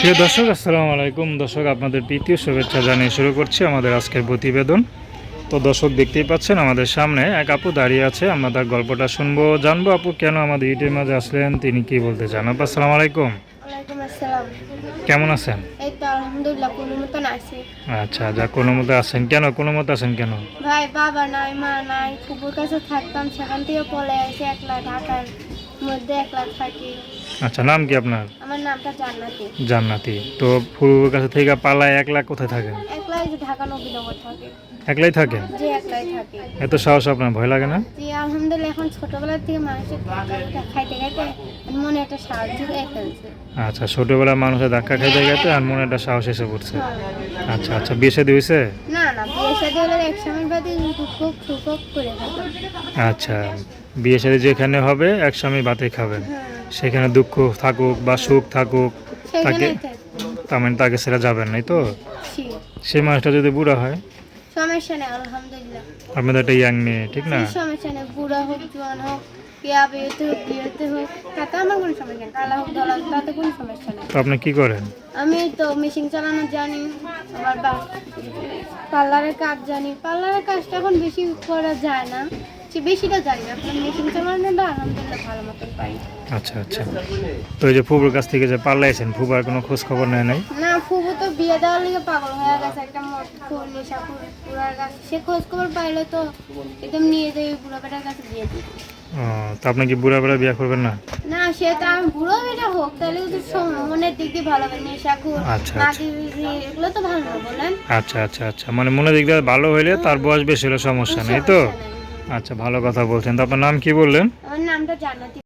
প্রিয় দর্শক আসসালামু আলাইকুম। দর্শক আপনাদের প্রীতীয় শুভেচ্ছা জানিয়ে শুরু করছি আমাদের আজকের প্রতিবেদন। তো দর্শক দেখতেই পাচ্ছেন আমাদের সামনে এক আপু দাঁড়িয়ে আছে। আমরা তার গল্পটা শুনব জানব আপু কেন আমাদের ইউটিউবের মাঝে আসলেন তিনি কি বলতে চান? আপু আসসালামু আলাইকুম। কেমন আছেন? আচ্ছা যা কোনো মতো আছেন কেন কোনো মতো আছেন কেন? ভাই বাবা নাই মা নাই কাছে থাকতাম সেখান থেকে পলে একলা ঢাকার মধ্যে একলা থাকি। আচ্ছা নাম কি আপনার? আমার নামটা জান্নাতি। জান্নাতি। তো পূর্বের কাছে থেকে পালায় এক লাখ কোথায় থাকেন একলাই ঢাকা নবীনগর থাকে। একলাই থাকেন যে একলাই থাকে। এত সাহস আপনার ভয় লাগে না? যে আলহামদুলিল্লাহ এখন ছোটবেলার থেকে মানুষের ধাক্কা খাইতে খাইতে মনে একটা সাহায্য হয়ে ফেলছে। আচ্ছা ছোটবেলায় মানুষের ধাক্কা খাইতে গেছে আর মনে একটা সাহস এসে পড়ছে। আচ্ছা আচ্ছা বিয়ে শাদী হয়েছে? না না বিয়ে সাথে হলে এক সময় বাদে দুঃখ সুখ করে আচ্ছা বিয়ে শাদী যেখানে হবে এক স্বামী ভাতে খাবেন। হ্যাঁ। সেখানে দুঃখ থাকুক বা সুখ থাকুক তাকে তার মানে তাকে ছেড়ে যাবেন নাই তো? সেই মানুষটা যদি বুড়া হয়? সমস্যা নেই আলহামদুলিল্লাহ। আপনি তো একটা ইয়াং মেয়ে ঠিক না? সমস্যা নেই বুড়া হোক জোয়ান হোক আমার আপনি কি করেন? আমি তো মেশিন চালানো জানি আবার পার্লারের কাজ জানি। পার্লারের কাজটা এখন বেশি করা যায় না। বেশিটা জানি না আপনার মেশিন চালানোটা আলহামদুলিল্লাহ ভালো মতন পারি আচ্ছা আচ্ছা। তো এই যে ফুবুর কাছ থেকে যে পাল্লাইছেন ফুবার কোনো খোঁজ খবর নেয় নাই? না ফুবু তো বিয়ে দেওয়ার লিগে পাগল হয়ে গেছে একটা মদ নেশা পুরার কাছে। সে খোঁজ খবর পাইলে তো একদম নিয়ে যাই বুড়া বেটার কাছে দিয়ে দিই ও, তো আপনি কি বুড়া বেড়া বিয়ে করবেন না? না সে তো আমি বুড়ো বেটা হোক তাহলে তো মনের দিক দিয়ে ভালো হবে নেশাখুর আচ্ছা, এগুলো তো ভালো না বলেন। আচ্ছা আচ্ছা আচ্ছা। মানে মনে দিক দিয়ে ভালো হইলে তার বয়স বেশি হলে সমস্যা নেই তো। আচ্ছা ভালো কথা বলছেন। তো আপনার নাম কি বললেন? আমার নামটা জান্নাতি।